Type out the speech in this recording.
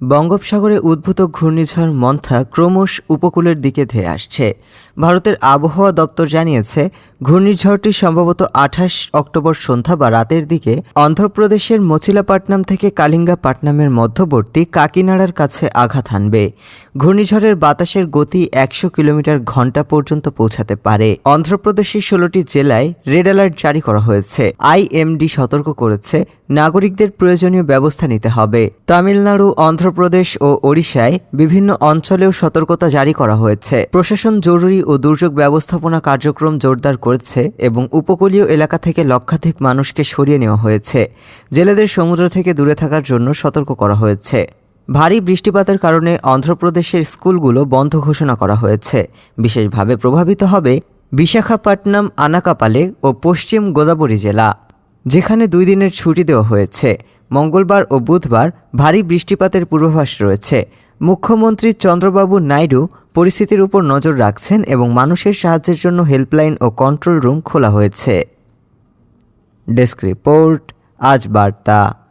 বঙ্গোপসাগরে উদ্ভূত ঘূর্ণিঝড় মন্থা ক্রমশ উপকূলের দিকে ধেয়ে আসছে। ভারতের আবহাওয়া দপ্তর জানিয়েছে, ঘূর্ণিঝড়টি সম্ভবত আঠাশ অক্টোবর সন্ধ্যা বা রাতের দিকে অন্ধ্রপ্রদেশের মচিলাপাটনাম থেকে কালিঙ্গাপাটনামের মধ্যবর্তী কাকিনাড়ার কাছে আঘাত হানবে। ঘূর্ণিঝড়ের বাতাসের গতি একশো কিলোমিটার ঘণ্টা পর্যন্ত পৌঁছাতে পারে। অন্ধ্রপ্রদেশের ষোলোটি জেলায় রেড অ্যালার্ট জারি করা হয়েছে। আইএমডি সতর্ক করেছে, নাগরিকদের প্রয়োজনীয় ব্যবস্থা নিতে হবে। তামিলনাড়ু অন্ধ্রপ্রদেশ ও ওড়িশায় বিভিন্ন অঞ্চলেও সতর্কতা জারি করা হয়েছে। প্রশাসন জরুরি ও দুর্যোগ ব্যবস্থাপনা কার্যক্রম জোরদার করেছে এবং উপকূলীয় এলাকা থেকে লক্ষাধিক মানুষকে সরিয়ে নেওয়া হয়েছে। জেলেদের সমুদ্র থেকে দূরে থাকার জন্য সতর্ক করা হয়েছে। ভারী বৃষ্টিপাতের কারণে অন্ধ্রপ্রদেশের স্কুলগুলো বন্ধ ঘোষণা করা হয়েছে। বিশেষভাবে প্রভাবিত হবে বিশাখাপট্টনম, আনাকাপালে ও পশ্চিম গোদাবরী জেলা, যেখানে দুই দিনের ছুটি দেওয়া হয়েছে। মঙ্গলবার ও বুধবার ভারী বৃষ্টিপাতের পূর্বাভাস রয়েছে। মুখ্যমন্ত্রী চন্দ্রবাবু নাইডু পরিস্থিতির উপর নজর রাখছেন এবং মানুষের সাহায্যের জন্য হেল্পলাইন ও কন্ট্রোল রুম খোলা হয়েছে। ডেস্ক রিপোর্ট, আজ বার্তা।